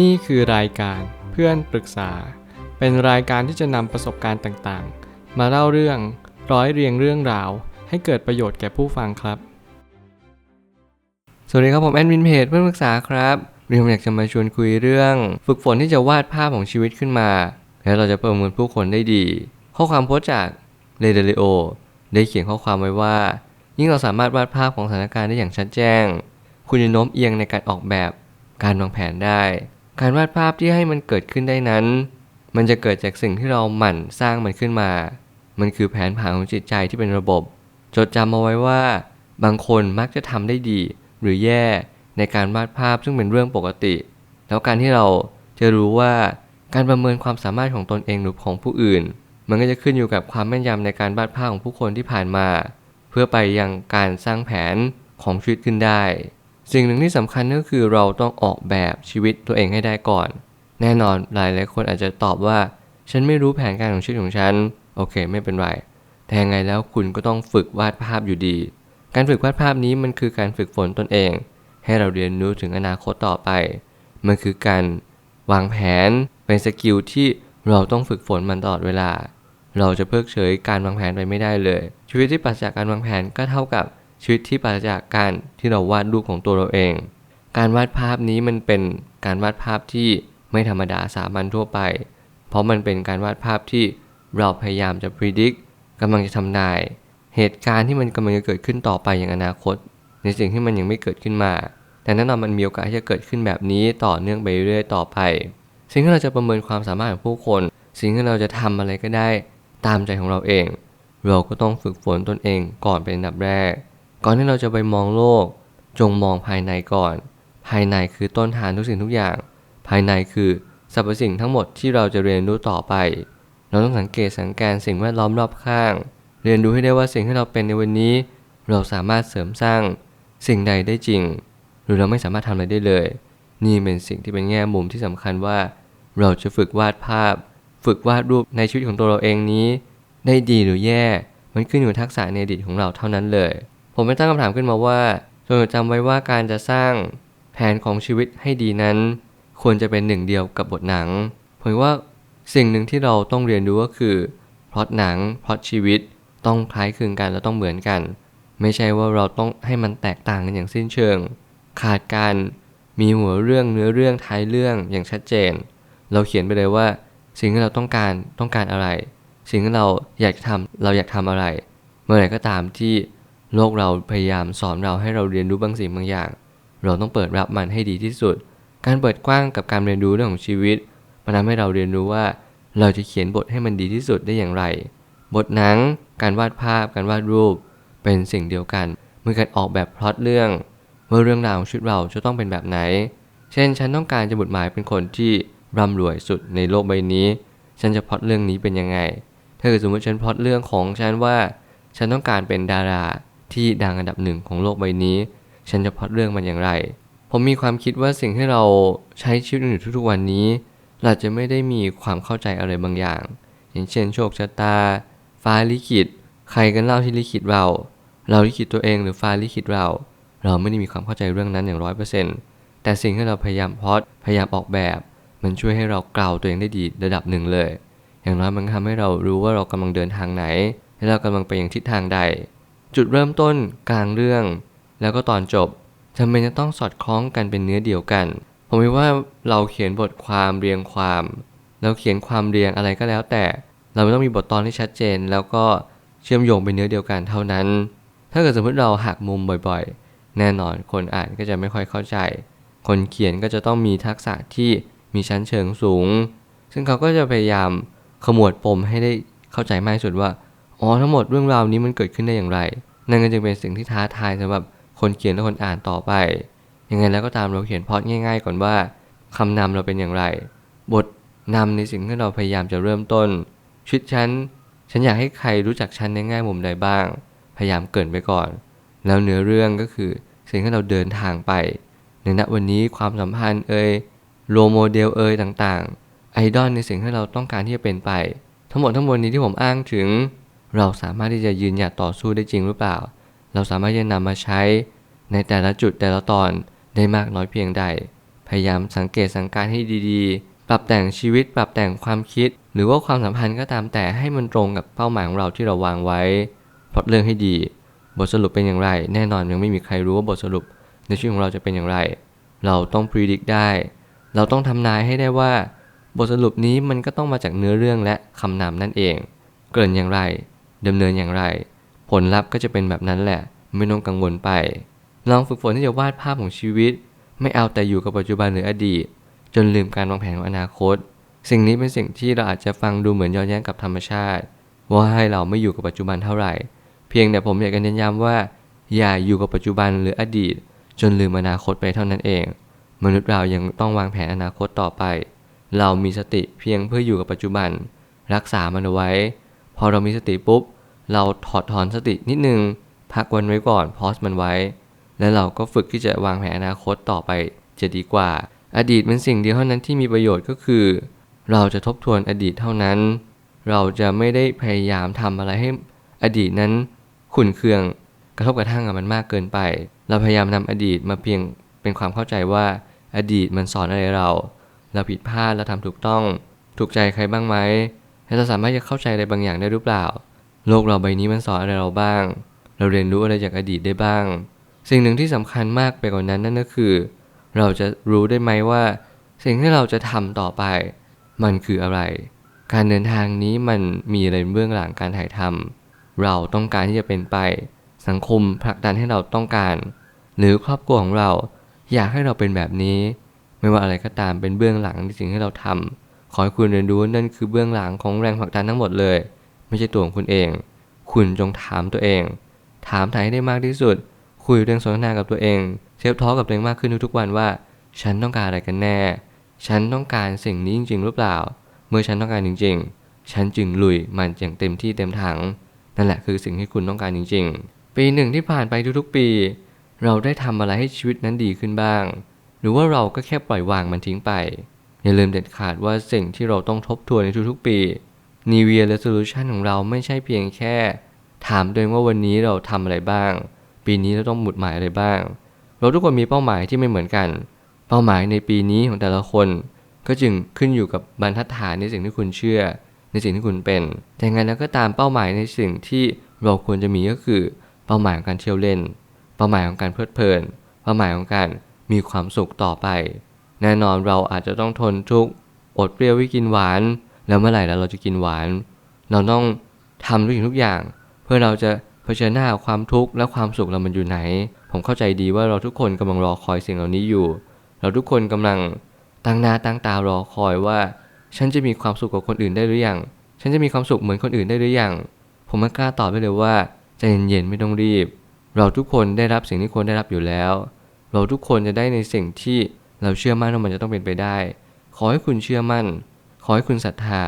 นี่คือรายการเพื่อนปรึกษา เป็นรายการที่จะนำประสบการณ์ต่างๆ มาเล่าเรื่องร้อยเรียงเรื่องราว ให้เกิดประโยชน์แก่ผู้ฟังครับ สวัสดีครับผมแอดมินเพจเพื่อนปรึกษาครับเรียมอยากจะมาชวนคุยเรื่อง ฝึกฝนที่จะวาดภาพของชีวิตขึ้นมา แล้วเราจะประเมินผู้คนได้ดี ข้อความโพสจากเรเดลิโอได้เขียนข้อความไว้ว่า ยิ่งเราสามารถวาดภาพของสถานการณ์ได้อย่างชัดแจ้ง คุณจะโน้มเอียงในการออกแบบการวางแผนได้ การวาดภาพที่ให้มันเกิดขึ้นได้นั้น มันจะเกิดจากสิ่งที่เราหมั่นสร้างมันขึ้นมา มันคือแผนผังของจิตใจที่เป็นระบบ จดจำเอาไว้ว่า บางคนมักจะทำได้ดี หรือแย่ในการวาดภาพซึ่งเป็นเรื่องปกติ แล้วการที่เราจะรู้ว่าการประเมินความสามารถของตนเองหรือของผู้อื่น มันก็จะขึ้นอยู่กับความแม่นยำในการวาดภาพของผู้คนที่ผ่านมา เพื่อไปยังการสร้างแผนของชีวิตขึ้นได้ สิ่งหนึ่งที่สำคัญก็คือเราต้องออกแบบชีวิตตัวเองให้ได้ก่อน แน่นอนหลายหลายคนอาจจะตอบว่า ฉันไม่รู้แผนการของชีวิตของฉัน โอเค ไม่เป็นไร แต่ยังไงแล้วคุณก็ต้องฝึกวาดภาพอยู่ดี การฝึกวาดภาพนี้มันคือการฝึกฝนตนเอง ให้เราเรียนรู้ถึงอนาคตต่อไป มันคือการวางแผนเป็นสกิลที่เราต้องฝึกฝนมันตลอดเวลา เราจะเพิกเฉยการวางแผนไปไม่ได้เลย ชีวิตที่ปราศจากการวางแผนก็เท่ากับ ชีวิตที่ปราศจากการที่เราวาดรูปของตัวเราเอง การวาดภาพนี้มันเป็นการวาดภาพที่ไม่ธรรมดาสามัญทั่วไป เพราะมันเป็นการวาดภาพที่เราพยายามจะพิจิตรกำลังจะทำนาย เหตุการณ์ที่มันกำลังจะเกิดขึ้นต่อไปอย่างอนาคต ในสิ่งที่มันยังไม่เกิดขึ้นมา แต่แน่นอนมันมีโอกาสที่จะเกิดขึ้นแบบนี้ต่อเนื่องไปเรื่อยๆต่อไป สิ่งที่เราจะประเมินความสามารถของผู้คน สิ่งที่เราจะทำอะไรก็ได้ ตามใจของเราเอง เราก็ต้องฝึกฝนตนเองก่อนเป็นอันดับแรก ก่อนที่เราจะไปมองโลก จงมองภายในก่อน ภายในคือต้นทานทุกสิ่งทุกอย่าง ภายในคือสรรพสิ่งทั้งหมดที่เราจะเรียนรู้ต่อไป เราต้องสังเกตสังการสิ่งแวดล้อมรอบข้าง เรียนรู้ให้ได้ว่าสิ่งที่เราเป็นในวันนี้ เราสามารถเสริมสร้างสิ่งใดได้จริง หรือเราไม่สามารถทำอะไรได้เลย นี่เป็นสิ่งที่เป็นแง่มุมที่สำคัญว่า เราจะฝึกวาดภาพ ฝึกวาดรูปในชีวิตของตัวเราเองนี้ ได้ดีหรือแย่ มันขึ้นอยู่กับทักษะในอดีตของเราเท่านั้นเลย ผมไปตั้งคำถามขึ้นมาว่าจงจำไว้ว่าการจะสร้างแผนของชีวิตให้ดีนั้น ควรจะเป็นหนึ่งเดียวกับบทหนัง ผมว่าสิ่งหนึ่งที่เราต้องเรียนรู้ก็คือพล็อตหนังพล็อตชีวิตต้องคล้ายคลึงกันและต้องเหมือนกัน ไม่ใช่ว่าเราต้องให้มันแตกต่างกันอย่างสิ้นเชิง ขาดการมีหัวเรื่องเนื้อเรื่องท้ายเรื่องอย่างชัดเจน เราเขียนไปเลยว่า สิ่งที่เราต้องการต้องการอะไร สิ่งที่เราอยากจะทำเราอยากทำอะไร เมื่อไหร่ก็ตามที่ โลกเราพยายามสอนเราให้เราเรียนรู้บางสิ่งบางอย่าง เราต้องเปิดรับมันให้ดีที่สุด การเปิดกว้างกับการเรียนรู้เรื่องของชีวิตมันทำให้เราเรียนรู้ว่า เราจะเขียนบทให้มันดีที่สุดได้อย่างไร บทหนัง การวาดภาพ การวาดรูป เป็นสิ่งเดียวกันเมื่อการออกแบบพล็อตเรื่องว่าเรื่องราวของชีวิตเราจะต้องเป็นแบบไหน เช่น ฉันต้องการจะบุดหมายเป็นคนที่ร่ำรวยสุดในโลกใบนี้ ฉันจะพล็อตเรื่องนี้เป็นยังไง ถ้าเกิดสมมติฉันพล็อตเรื่องของฉันว่า ฉันต้องการเป็นดารา ที่ดังอันดับหนึ่งของโลกใบนี้ ฉันจะพอตเรื่องมันอย่างไร ผมมีความคิดว่าสิ่งที่เราใช้ชีวิตอยู่ทุกๆวันนี้ เราจะไม่ได้มีความเข้าใจอะไรบางอย่าง อย่างเช่นโชคชะตา ฟ้าลิขิต ใครกันเล่าที่ลิขิตเรา เราลิขิตตัวเองหรือฟ้าลิขิตเรา เราไม่ได้มีความเข้าใจเรื่องนั้นอย่างร้อยเปอร์เซ็นต์แต่สิ่งที่เราพยายามพอตพยายามออกแบบ มันช่วยให้เรากล่าวตัวเองได้ดีระดับหนึ่งเลย อย่างน้อยมันทำให้เรารู้ว่าเรากำลังเดินทางไหนและเรากำลังไปอย่างทิศทางใด จุดเริ่มต้นกลางเรื่อง แล้วก็ตอนจบจำเป็นจะต้องสอดคล้องกันเป็นเนื้อเดียวกัน ผมคิดว่าเราเขียนบทความเรียงความเราเขียนความเรียงอะไรก็แล้วแต่ เราไม่ต้องมีบทตอนที่ชัดเจน แล้วก็เชื่อมโยงเป็นเนื้อเดียวกันเท่านั้น ถ้าเกิดสมมติเราหักมุมบ่อยๆ แน่นอนคนอ่านก็จะไม่ค่อยเข้าใจ คนเขียนก็จะต้องมีทักษะที่มีชั้นเชิงสูง ซึ่งเขาก็จะพยายามขมวดปมให้ได้เข้าใจมากที่สุดว่า อ๋อทั้งหมดเรื่องราวนี้มันเกิดขึ้นได้อย่างไร นั่นก็จึงเป็นสิ่งที่ท้าทายสำหรับคนเขียนและคนอ่านต่อไป ยังไงแล้วก็ตามเราเขียนพอตง่าย ๆ ก่อนว่าคำนำเราเป็นอย่างไร บทนำในสิ่งที่เราพยายามจะเริ่มต้นชีวิตฉัน ฉันอยากให้ใครรู้จักฉันในแง่มุมใดบ้าง พยายามเกินไปก่อน แล้วเนื้อเรื่องก็คือสิ่งที่เราเดินทางไป ในณวันนี้ความสัมพันธ์เอ่ยโลโมเดลเอ่ยต่างๆ ไอดอลในสิ่งที่เราต้องการที่จะเป็นไป ทั้งหมดทั้งมวลนี้ที่ผมอ้างถึง เราสามารถที่จะยืนหยัดต่อสู้ได้จริงหรือเปล่า เราสามารถจะนำมาใช้ในแต่ละจุดแต่ละตอนได้มากน้อยเพียงใด พยายามสังเกตสังการให้ดีๆ ปรับแต่งชีวิตปรับแต่งความคิด หรือว่าความสัมพันธ์ก็ตามแต่ให้มันตรงกับเป้าหมายของเราที่เราวางไว้พล็อตเรื่องให้ดี บทสรุปเป็นอย่างไร แน่นอนยังไม่มีใครรู้ว่าบทสรุป ในชีวิตของเราจะเป็นอย่างไร เราต้องพิจิตรได้ เราต้องทำนายให้ได้ว่า บทสรุปนี้มันก็ต้องมาจากเนื้อเรื่องและคำนำนั่นเอง เกินอย่างไร ดำเนินอย่างไร ผลลัพธ์ก็จะเป็นแบบนั้นแหละ ไม่ต้องกังวลไป ลองฝึกฝนที่จะวาดภาพของชีวิต ไม่เอาแต่อยู่กับปัจจุบันหรืออดีต จนลืมการวางแผนของอนาคต สิ่งนี้เป็นสิ่งที่เราอาจจะฟังดูเหมือนย้อนแย้งกับธรรมชาติ ว่าให้เราไม่อยู่กับปัจจุบันเท่าไหร่ เพียงแต่ผมอยากจะเน้นย้ำว่า อย่าอยู่กับปัจจุบันหรืออดีต จนลืมอนาคตไปเท่านั้นเอง มนุษย์เรายังต้องวางแผนอนาคตต่อไป เรามีสติเพียงเพื่ออยู่กับปัจจุบัน รักษามันเอาไว้ พอเรามีสติปุ๊บ เราถอดถอนสตินิดนึง พักวันไว้ก่อนพอสมันไว้ แล้วเราก็ฝึกที่จะวางแผนอนาคตต่อไปจะดีกว่า อดีตเป็นสิ่งเดียวเท่านั้นที่มีประโยชน์ก็คือ เราจะทบทวนอดีตเท่านั้น เราจะไม่ได้พยายามทำอะไรให้อดีตนั้นขุ่นเคือง กระทบกระทั่งกับมันมากเกินไป เราพยายามนำอดีตมาเพียงเป็นความเข้าใจว่าอดีตมันสอนอะไรเรา เราผิดพลาดเราทำถูกต้อง ถูกใจใครบ้างไหม เราสามารถจะเข้าใจอะไรบางอย่างได้หรือเปล่า โลกเราใบนี้มันสอนอะไรเราบ้าง เราเรียนรู้อะไรจากอดีตได้บ้าง สิ่งหนึ่งที่สำคัญมากไปกว่านั้นนั่นก็คือ เราจะรู้ได้ไหมว่า สิ่งที่เราจะทำต่อไป มันคืออะไร การเดินทางนี้มันมีอะไรเบื้องหลังการถ่ายทำเราต้องการที่จะเป็นไป สังคมผลักดันให้เราต้องการ หรือครอบครัวของเราอยากให้เราเป็นแบบนี้ ไม่ว่าอะไรก็ตามเป็นเบื้องหลังในสิ่งที่เราทำ ขอให้คุณเรียนรู้นั่นคือเบื้องหลังของแรงผลักดันทั้งหมดเลย ไม่ใช่ตัวของคุณเอง คุณจงถามตัวเอง ถามถ่ายให้ได้มากที่สุด คุยเรื่องสนทนากับตัวเองเซฟท้อกับตัวเองมากขึ้นทุกๆวันว่า ฉันต้องการอะไรกันแน่ ฉันต้องการสิ่งนี้จริงๆหรือเปล่า เมื่อฉันต้องการจริง ๆ ฉันจึงลุยมันอย่างเต็มที่เต็มถัง นั่นแหละคือสิ่งที่คุณต้องการจริง ๆ ปีหนึ่งที่ผ่านไปทุกๆปี เราได้ทำอะไรให้ชีวิตนั้นดีขึ้นบ้าง หรือว่าเราก็แค่ปล่อยวางมันทิ้งไป อย่าลืมเด็ดขาดว่าสิ่งที่เราต้องทบทวนในทุกๆปี New Year Resolution ของเราไม่ใช่เพียงแค่ ถามตัวเองว่าวันนี้เราทำอะไรบ้าง ปีนี้เราต้องหมุดหมายอะไรบ้าง เราทุกคนมีเป้าหมายที่ไม่เหมือนกัน เป้าหมายในปีนี้ของแต่ละคน ก็จึงขึ้นอยู่กับบรรทัดฐานในสิ่งที่คุณเชื่อ ในสิ่งที่คุณเป็น แต่ยังไงแล้วก็ตามเป้าหมายในสิ่งที่เราควรจะมีก็คือ เป้าหมายของการเที่ยวเล่น เป้าหมายของการเพลิดเพลิน เป้าหมายของการมีความสุขต่อไป แน่นอนเราอาจจะต้องทนทุกข์อดเปรี้ยววิกินหวาน แล้วเมื่อไหร่แล้วเราจะกินหวาน เราต้องทำทุกสิ่งทุกอย่าง เพื่อเราจะเผชิญหน้ากับความทุกข์และความสุขเรามันอยู่ไหน ผมเข้าใจดีว่าเราทุกคนกำลังรอคอยสิ่งเหล่านี้อยู่ เราทุกคนกำลังตั้งหน้าตั้งตารอคอยว่า ฉันจะมีความสุขกับคนอื่นได้หรือยัง ฉันจะมีความสุขเหมือนคนอื่นได้หรือยัง ผมไม่กล้าตอบได้เลยว่าใจเย็นๆไม่ต้องรีบ เราทุกคนได้รับสิ่งที่ควรได้รับอยู่แล้ว เราทุกคนจะได้ในสิ่งที่ เราเชื่อมั่นว่ามันจะต้องเป็นไปได้ ขอให้คุณเชื่อมั่น ขอให้คุณศรัทธา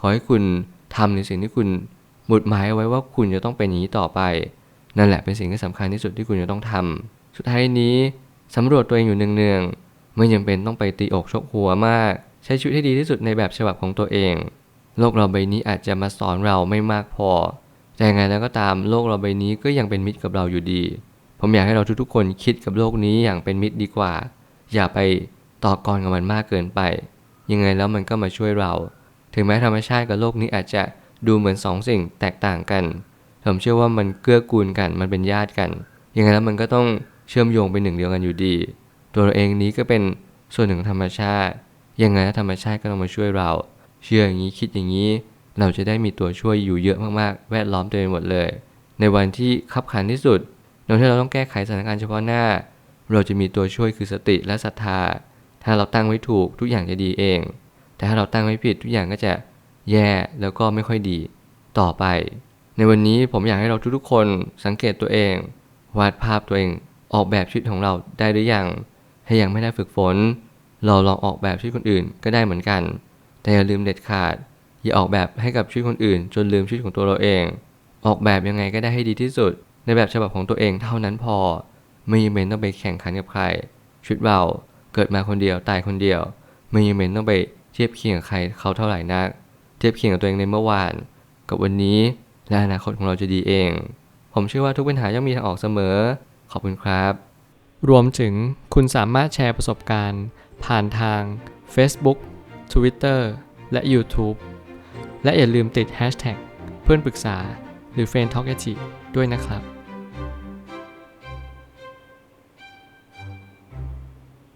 ขอให้คุณทำในสิ่งที่คุณหมุดหมายไว้ว่าคุณจะต้องเป็นอย่างนี้ต่อไป นั่นแหละเป็นสิ่งที่สำคัญที่สุดที่คุณจะต้องทำสุดท้ายนี้สำรวจตัวเองอยู่เนืองๆไม่ยังเป็นต้องไปตีอกชกหัวมาก ใช้ชีวิตให้ดีที่สุดในแบบฉบับของตัวเอง โลกเราใบนี้อาจจะมาสอนเราไม่มากพอ แต่ยังไงแล้วก็ตามโลกเราใบนี้ก็ยังเป็นมิตรกับเราอยู่ดี ผมอยากให้เราทุกๆคนคิดกับโลกนี้อย่างเป็นมิตรดีกว่า อย่าไปต่อกรกับมันมากเกินไป ยังไงแล้วมันก็มาช่วยเรา ถึงแม้ธรรมชาติกับโลกนี้อาจจะดูเหมือนสองสิ่งแตกต่างกัน ผมเชื่อว่ามันเกื้อกูลกันมันเป็นญาติกัน ยังไงแล้วมันก็ต้องเชื่อมโยงเป็นหนึ่งเดียวกันอยู่ดี ตัวเราเองนี้ก็เป็นส่วนหนึ่งของธรรมชาติ ยังไงแล้วธรรมชาติก็ต้องมาช่วยเรา เชื่ออย่างนี้คิดอย่างนี้ เราจะได้มีตัวช่วยอยู่เยอะมากๆ แวดล้อมเต็มไปหมดเลย ในวันที่ขับขันที่สุดในวันที่เราต้องแก้ไขสถานการณ์เฉพาะหน้า เราจะมีตัวช่วยคือสติและศรัทธา ถ้าเราตั้งไว้ถูกทุกอย่างจะดีเอง แต่ถ้าเราตั้งไว้ผิดทุกอย่างก็จะแย่แล้วก็ไม่ค่อยดี ต่อไป ในวันนี้ผมอยากให้เราทุกๆคนสังเกตตัวเอง วาดภาพตัวเอง ออกแบบชีวิตของเราได้หรืออยังถ้ายังไม่ได้ฝึกฝน เราลองออกแบบชีวิตคนอื่นก็ได้เหมือนกัน แต่อย่าลืมเด็ดขาด อย่าออกแบบให้กับชีวิตคนอื่น จนลืมชีวิตของตัวเราเอง ออกแบบยังไงก็ได้ให้ดีที่สุด ในแบบฉบับของตัวเองเท่านั้นพอ ไม่จำเป็นต้องไปแข่งขันกับใครชีวิตเราเกิดมาคนเดียวตายคนเดียว ไม่จำเป็นต้องไปเทียบเคียงกับใครเขาเท่าไหร่นัก เทียบเคียงกับตัวเองในเมื่อวาน กับวันนี้และอนาคตของเราจะดีเอง ผมเชื่อว่าทุกปัญหาย่อมมีทางออกเสมอ ขอบคุณครับ รวมถึงคุณสามารถแชร์ประสบการณ์ ผ่านทาง Facebook Twitter และ YouTube และอย่าลืมติด Hashtag เพื่อนปรึกษาหรือ f r ร e n d t a l k ด้วยนะครับ